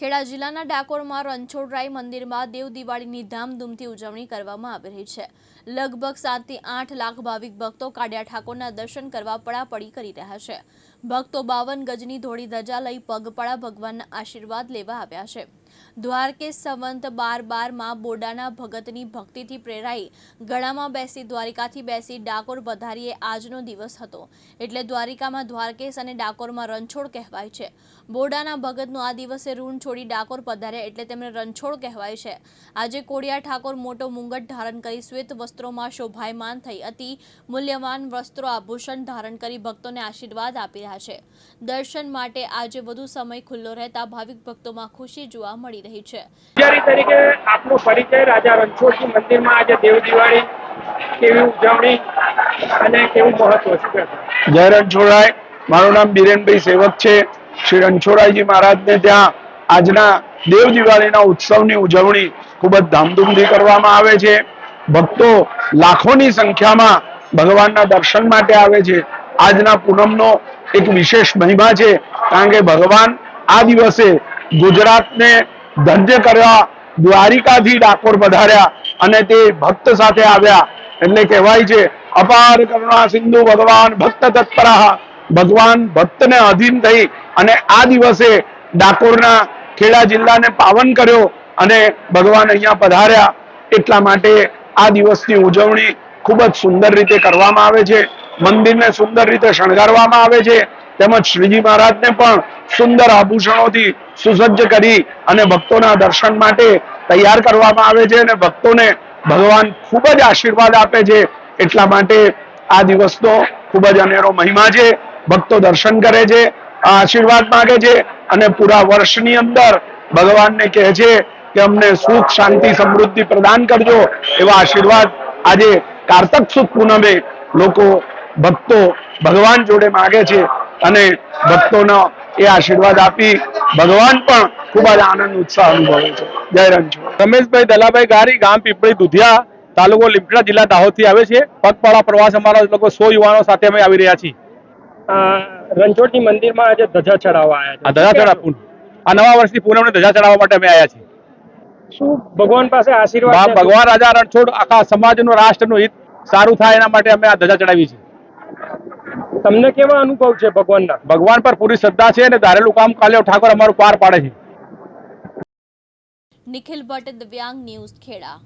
ખેડા જિલ્લાના ડાકોરમાં રણછોડરાય મંદિરમાં દેવ દિવાળીની ધામધૂમથી ઉજવણી કરવામાં આવી રહી છે. લગભગ સાતથી આઠ લાખ ભાવિક ભક્તો કાળિયા ઠાકોરના દર્શન કરવા પડાપડી કરી રહ્યા છે. ભક્તો બાવન ગજની ધોળી ધજા લઈ પગપાળા ભગવાનના આશીર્વાદ લેવા આવ્યા છે. દ્વારકે સંવંત બાર બારમાં બોડાના ભગતની ભક્તિથી પ્રેરાઈ. ગળામાં બેસી દ્વારિકાથી બેસી ડાકોર પધારીએ આજનો દિવસ હતો. એટલે દ્વારિકામાં દ્વારકેશ અને ડાકોરમાં રણછોડ કહેવાય છે. બોડાના ભગતનું આ દિવસે ઋણ છોડી ડાકોર પધાર્યા એટલે તેમને રણછોડ કહેવાય છે. આજે કોડિયા ઠાકોર મોટો મુંગટ ધારણ કરી શ્વેત વસ્ત્રોમાં શોભાયમાન થઈ અતિ મૂલ્યવાન વસ્ત્રો આભૂષણ ધારણ કરી ભક્તોને આશીર્વાદ આપી રહ્યા છે. દર્શન માટે આજે વધુ સમય ખુલ્લો રહેતા ભાવિક ભક્તોમાં ખુશી જોવા મળી રહી છે. પૂજારી તરીકે આપનો પરિચય રાજા રણછોડજી મંદિરમાં આજે દેવ દિવાળી કેવી ઉજવણી અને કેવું મહત્વ છે? જય રણછોડાય મારું નામ બિરેનભાઈ સેવક છે. શ્રી રણછોડાઈજી મહારાજને ત્યાં આજના દેવ દિવાળીના ઉત્સવની ઉજવણી ખૂબ જ ધામધૂમથી કરવામાં આવે છે. ભક્તો લાખોની સંખ્યામાં ભગવાનના દર્શન માટે આવે છે. આજના પૂનમનો એક વિશેષ મહિમા છે. કારણ કે ભગવાન આ દિવસે ગુજરાતને ધન્ય કરવા દ્વારિકાથી ડાકોર પધાર્યા અને તે ભક્ત સાથે આવ્યા. એટલે કહેવાય છે, અપાર કરુણા સિંધુ ભગવાન ભક્ત તત્પરા. ભગવાન ભક્તને અધીન થઈ અને આ દિવસે ડાકોરના ખેડા જિલ્લાને પાવન કર્યો અને ભગવાન અહીંયા પધાર્યા. એટલા માટે આ દિવસની ઉજવણી ખૂબ જ સુંદર રીતે કરવામાં આવે છે. મંદિરને સુંદર રીતે શણગારવામાં આવે છે. તેમજ શ્રીજી મહારાજને પણ સુંદર આભૂષણોથી સુસજ્જ કરી અને ભક્તોના દર્શન માટે તૈયાર કરવામાં આવે છે અને ભક્તોને ભગવાન ખૂબ જ આશીર્વાદ આપે છે. એટલા માટે આ દિવસનો ખૂબ જ અનેરો મહિમા છે. ભક્તો દર્શન કરે છે આશીર્વાદ માગે છે અને પૂરા વર્ષની અંદર ભગવાનને કહે છે કે અમને સુખ, શાંતિ, સમૃદ્ધિ પ્રદાન કરજો. એવા આશીર્વાદ આજે કારતક સુખ પૂનમે લોકો ભક્તો ભગવાન જોડે માગે છે. અને ભક્તોનો એ આશીર્વાદ આપી ભગવાન પણ ખૂબ જ આનંદ ઉત્સાહ અનુભવે છે. જય રણછોડ. રમેશભાઈ દલાભાઈ ગારી ગામ પીપળી દુધિયા તાલુકો લીમડા જિલ્લા દાહોદથી આવે છે. પગપાળા પ્રવાસ અમારા લોકો સો યુવાનો સાથે અમે આવી રહ્યા છીએ. રણછોડજી મંદિરમાં આજે ધજા ચડાવવા આવ્યા છે. ધજા ચડાવ આ નવા વર્ષની પૂનમને ધજા ચડાવવા માટે અમે આવ્યા છીએ. શું ભગવાન પાસે આશીર્વાદ ભગવાન રાજા રણછોડ આખા સમાજનું રાષ્ટ્રનું હિત સારું થાય એના માટે અમે આ ધજા ચડાવી છે. તમને કેવા અનુભવ છે ભગવાનના? ભગવાન પર પૂરી શ્રદ્ધા છે અને ધારેલું કામ કાલ્યો ઠાકોર અમારું પાર પાડે છે. નિખિલ ભટ્ટ દિવ્યાંગ ન્યૂઝ ખેડા.